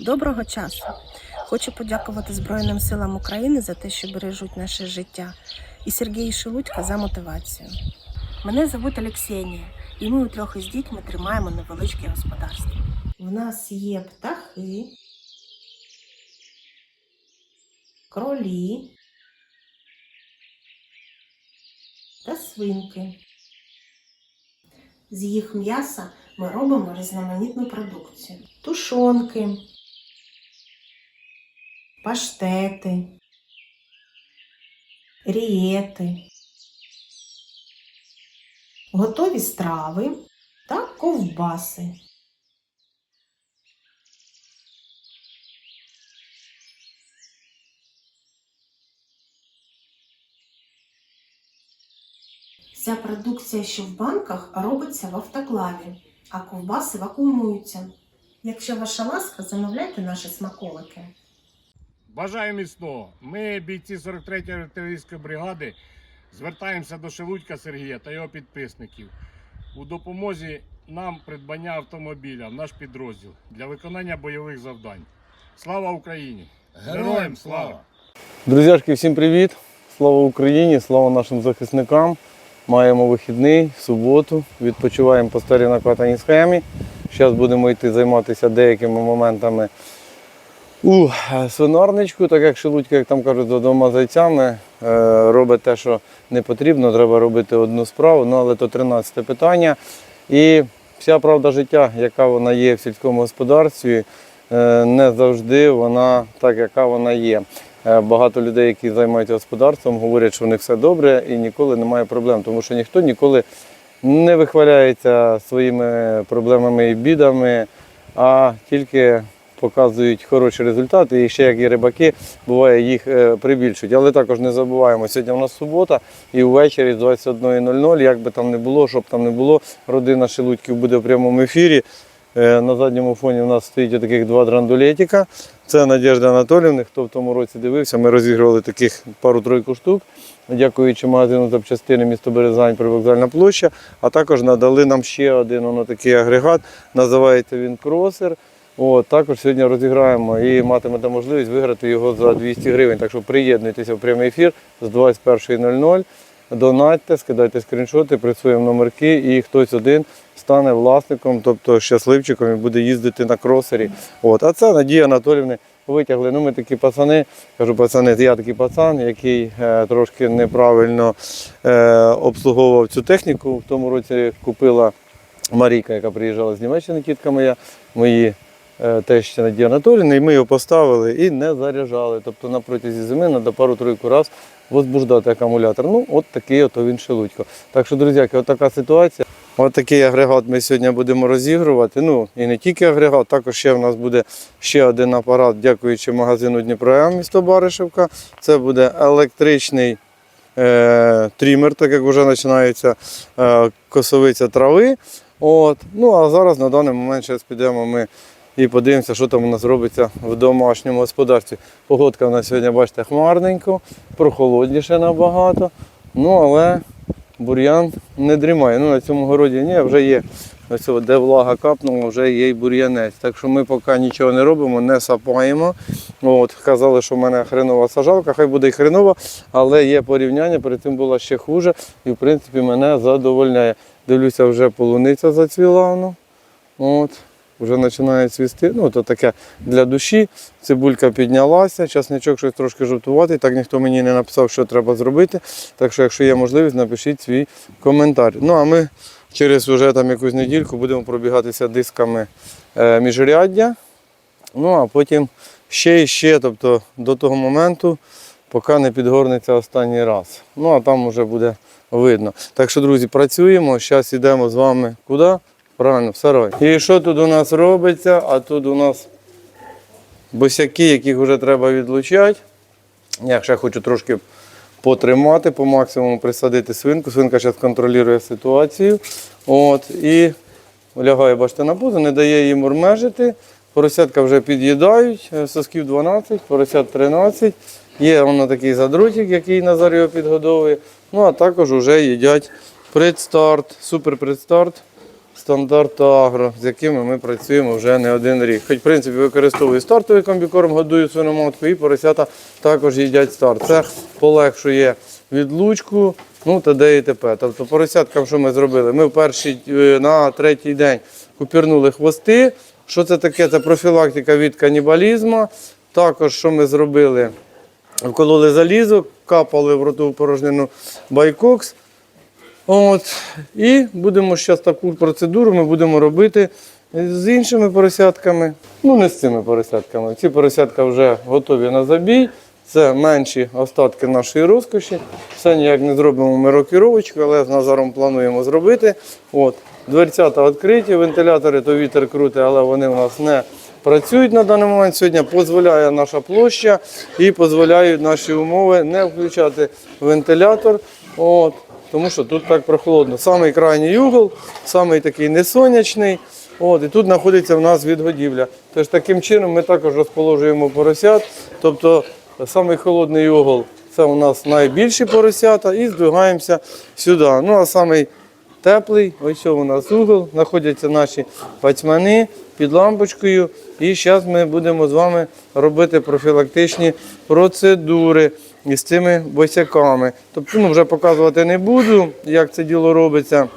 Доброго часу! Хочу подякувати Збройним силам України за те, що бережуть наше життя, і Сергію Шелудька за мотивацію. Мене звуть Олексєнія, і ми трьох із дітьми тримаємо невеличке господарство. У нас є птахи, кролі та свинки. З їх м'яса ми робимо різноманітну продукцію: тушонки, паштети, рієти, готові страви та ковбаси. Вся продукція, що в банках, робиться в автоклаві, а ковбаси вакуумуються. Якщо ваша ласка, замовляйте наші смаколики. Бажаю міцного. Ми, бійці 43-ї артилерійської бригади, звертаємося до Шелудька Сергія та його підписників у допомозі нам придбання автомобіля в наш підрозділ для виконання бойових завдань. Слава Україні! Героям слава! Друзяшки, всім привіт! Слава Україні! Слава нашим захисникам! Маємо вихідний суботу, відпочиваємо по старій накатаній схемі. Зараз будемо йти займатися деякими моментами у свинарничку, так як шелудька, як там кажуть, за двома зайцями. Е, Робить те, що не потрібно, треба робити одну справу, ну але то 13 питання. І вся правда життя, яка вона є в сільському господарстві, е, не завжди вона так, яка вона є. Е, Багато людей, які займаються господарством, говорять, що в них все добре і ніколи немає проблем, тому що ніхто ніколи не вихваляється своїми проблемами і бідами, а тільки показують хороші результати. І ще як і рибаки, буває, їх е, прибільшують. Але також не забуваємо, сьогодні у нас субота, і ввечері з 21.00, як би там не було, щоб там не було, родина Шелудьків буде в прямому ефірі. Е, На задньому фоні у нас стоїть таких два драндулетика. Це Надежда Анатолівна. Хто в тому році дивився, ми розігрували таких пару-тройку штук. Дякуючи магазину запчастини місто Березань привокзальна площа. А також надали нам ще один воно такий агрегат. Називається він кросер. От, також сьогодні розіграємо і матимете можливість виграти його за 200 гривень. Так що приєднуйтеся в прямий ефір з 21.00. Донатьте, скидайте скріншоти, працюємо номерки, і хтось один стане власником, тобто щасливчиком і буде їздити на кросері. От. А це Надія Анатолівни витягли. Ну, ми такі пацани, кажу, пацани, я такий пацан, який е, трошки неправильно е, обслуговував цю техніку. В тому році купила Марійка, яка приїжджала з Німеччини, тітка моя, мої е, теща Надія Анатолівна, і ми його поставили і не заряджали. Тобто на протязі зими треба пару-тройку раз возбуждати акумулятор. Ну, от такий ото він шелудько. Так що, друзяки, от така ситуація. От такий агрегат ми сьогодні будемо розігрувати. Ну і не тільки агрегат, також ще в нас буде ще один апарат, дякуючи магазину Дніпро місто Баришевка. Це буде електричний е, трімер, так як вже починається е, косовиця трави. От. Ну а зараз на даний момент зараз підемо ми і подивимося, що там у нас робиться в домашньому господарстві. Погодка у нас сьогодні, бачите, хмарненько, прохолодніше набагато. Ну але бур'ян не дрімає. Ну, на цьому городі ні, вже є. Ось де влага капнула, вже є й бур'янець. Так що ми поки нічого не робимо, не сапаємо. От, казали, що в мене хренова сажалка, хай буде і хренова, але є порівняння, перед цим було ще хуже. І в принципі мене задовольняє. Дивлюся, вже полуниця зацвіла. Ну. От. Вже починає цвісти. Ну, то таке для душі. Цибулька піднялася, часничок щось трошки жовтуватий. Так ніхто мені не написав, що треба зробити. Так що, якщо є можливість, напишіть свій коментар. Ну а ми через вже там якусь недільку будемо пробігатися дисками е, міжряддя. Ну а потім ще і ще, тобто до того моменту, поки не підгорнеться останній раз. Ну а там вже буде видно. Так що, друзі, працюємо. Зараз йдемо з вами куди? Правильно, в сарай. І що тут у нас робиться? А тут у нас босяки, яких вже треба відлучати. Я ще хочу трошки потримати, по максимуму присадити свинку. Свинка зараз контролює ситуацію. От, і лягає, бачите, на пузо, не дає їй мурмежити. Поросятка вже під'їдають, е, сосків 12, поросят 13. Є воно такий задротик, який Назар його підгодовує. Ну а також вже їдять предстарт, супер предстарт. Стандарт агро, з якими ми працюємо вже не один рік. Хоч, в принципі, використовую стартовий комбікорм, годую свиноматку і поросята також їдять старт. Це полегшує відлучку, ну та де і т.п. Тобто поросяткам, що ми зробили? Ми в перший, е, на третій день купірнули хвости. Що це таке? Це профілактика від канібалізму. Також, що ми зробили? Вкололи залізо, капали в ротову порожнину байкокс. От. І будемо зараз таку процедуру ми будемо робити з іншими поросятками. Ну, не з цими поросятками. Ці поросятка вже готові на забій. Це менші остатки нашої розкоші. Все ніяк не зробимо ми рокіровочку, але з Назаром плануємо зробити. От. Дверцята відкриті, вентилятори, то вітер крутить, але вони у нас не працюють на даний момент. Сьогодні дозволяє наша площа і дозволяють наші умови не включати вентилятор. От. Тому що тут так прохолодно. Самий крайній угол, самий такий несонячний. От, і тут знаходиться в нас відгодівля. Тож таким чином ми також розположуємо поросят. Тобто самий холодний угол це у нас найбільші поросята і здвигаємося сюди. Ну а самий теплий, ось у нас угол, знаходяться наші пацьмани під лампочкою. І зараз ми будемо з вами робити профілактичні процедури із цими босяками. Тобто ну, вже показувати не буду, як це діло робиться.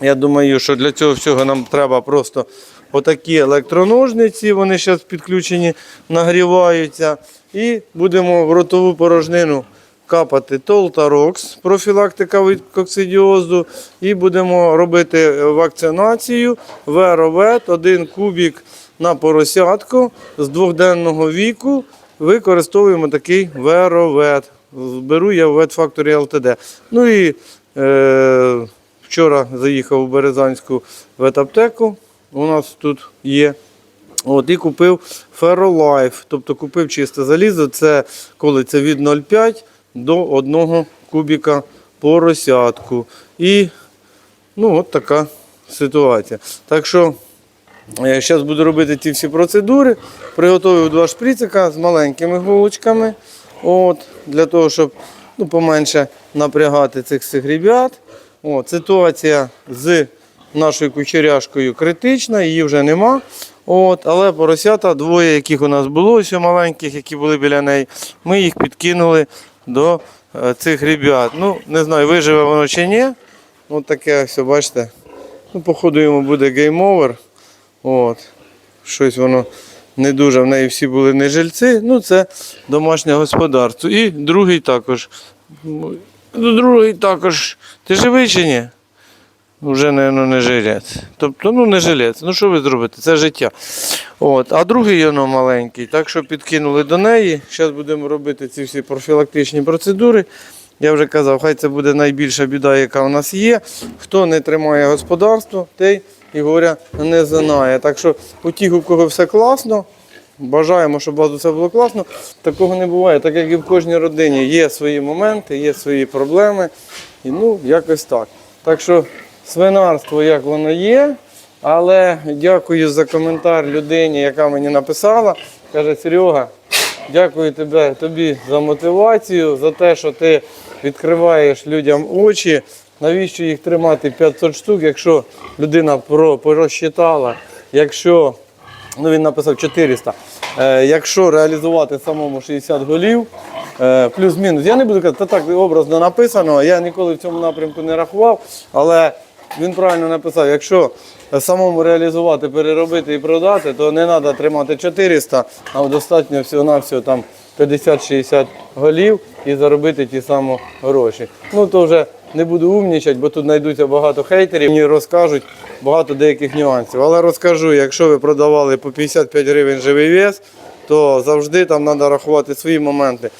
Я думаю, що для цього всього нам треба просто отакі електроножниці, вони зараз підключені, нагріваються. І будемо в ротову порожнину капати Толтарокс, профілактика від коксидіозу. І будемо робити вакцинацію Веровет, один кубік на поросятку з двохденного віку. Використовуємо такий Веровет. Беру я в Vet-Factory LTD. Ну і е, вчора заїхав у Березанську ветаптеку. У нас тут є. От, і купив Ferrolife, тобто купив чисте залізо, це коли це від 0,5 до 1 кубіка поросятку. І ну, от така ситуація. Так що зараз буду робити ці всі процедури. Приготую два шприцика з маленькими голочками. От, для того, щоб ну, поменше напрягати цих цих ребят. От, ситуація з нашою кучеряшкою критична, її вже нема. От, але поросята, двоє, яких у нас було, ось маленьких, які були біля неї, ми їх підкинули до е, цих ребят. Ну, не знаю, виживе воно чи ні. От таке все, бачите. Ну, походу йому буде гейм-овер. От. Щось воно не дуже. В неї всі були не жильці. Ну, це домашнє господарство. І другий також. Ну, Другий також. Ти живий чи ні? Вже, мабуть, не жилець. Тобто, ну не жилець. Ну що ви зробите? Це життя. От. А другий воно маленький. Так що підкинули до неї. Зараз будемо робити ці всі профілактичні процедури. Я вже казав, хай це буде найбільша біда, яка у нас є. Хто не тримає господарство, той і горя не знає. Так що у тих, у кого все класно, бажаємо, щоб у вас все було класно. Такого не буває, так як і в кожній родині є свої моменти, є свої проблеми. І ну, якось так. Так що свинарство, як воно є. Але дякую за коментар людині, яка мені написала. Каже, Серега, дякую тебе, тобі за мотивацію, за те, що ти відкриваєш людям очі. Навіщо їх тримати 500 штук, якщо людина порозчитала, якщо ну він написав 400, е, якщо реалізувати самому 60 голів, е, плюс-мінус. Я не буду казати, та так образно написано, я ніколи в цьому напрямку не рахував, але він правильно написав, якщо самому реалізувати, переробити і продати, то не треба тримати 400, а достатньо всього-навсього там 50-60 голів і заробити ті самі гроші. Ну то вже не буду умнічати, бо тут знайдуться багато хейтерів, мені розкажуть багато деяких нюансів. Але розкажу, якщо ви продавали по 55 гривень живий вес, то завжди там треба рахувати свої моменти.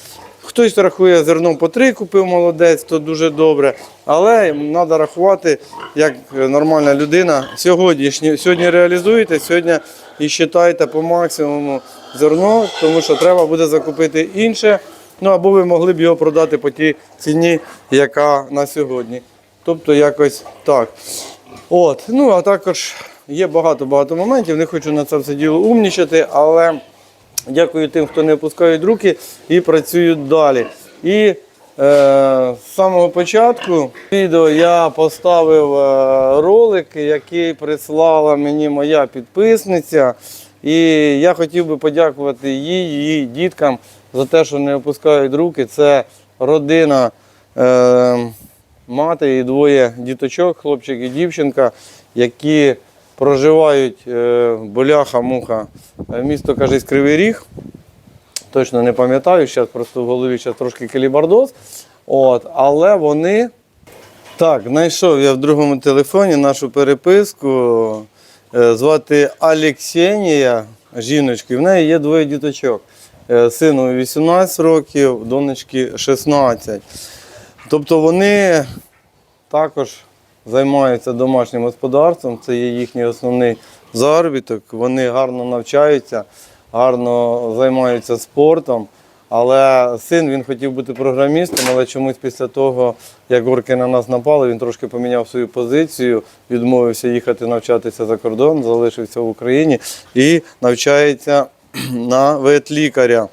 Хтось рахує зерном по 3 купив молодець, то дуже добре. Але треба рахувати як нормальна людина. Сьогоднішні, сьогодні реалізуєте, сьогодні і вважайте по максимуму зерно, тому що треба буде закупити інше. Ну або ви могли б його продати по тій ціні, яка на сьогодні. Тобто якось так. От, ну а також є багато-багато моментів. Не хочу на це все діло умнічати, але дякую тим, хто не опускають руки і працюють далі. І з самого початку відео я поставив е, ролик, який прислала мені моя підписниця. І я хотів би подякувати їй, її діткам за те, що не опускають руки. Це родина е, мати і двоє діточок, хлопчик і дівчинка, які проживають е, боляха-муха, е, місто кажись Кривий Ріг. Точно не пам'ятаю, зараз просто в голові зараз трошки калібардоз. От, але вони. Так, знайшов я в другому телефоні нашу переписку. Е, Звати Алексєнія, жіночки. В неї є двоє діточок. Е, Сину 18 років, донечки 16. Тобто вони також займаються домашнім господарством, це є їхній основний заробіток. Вони гарно навчаються, гарно займаються спортом. Але син він хотів бути програмістом, але чомусь після того, як горки на нас напали, він трошки поміняв свою позицію, відмовився їхати навчатися за кордон, залишився в Україні і навчається на ветлікаря.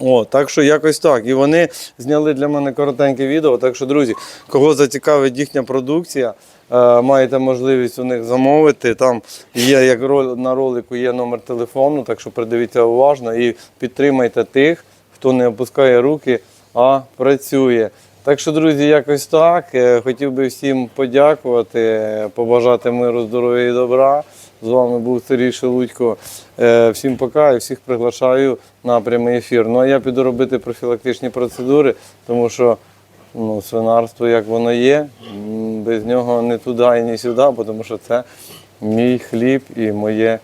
О, так що якось так. І вони зняли для мене коротеньке відео. Так що, друзі, кого зацікавить їхня продукція, е, маєте можливість у них замовити. Там є як на ролику є номер телефону, так що придивіться уважно і підтримайте тих, хто не опускає руки, а працює. Так що, друзі, якось так. Е, Хотів би всім подякувати, е, побажати миру, здоров'я і добра. З вами був Сергій Шелудько. Е, Всім пока і всіх приглашаю на прямий ефір. Ну а я піду робити профілактичні процедури, тому що ну, свинарство, як воно є, без нього не туди і не сюди, тому що це мій хліб і моє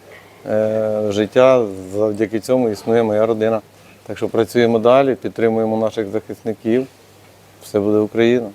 е, життя. Завдяки цьому існує моя родина. Так що працюємо далі, підтримуємо наших захисників. Все буде Україна.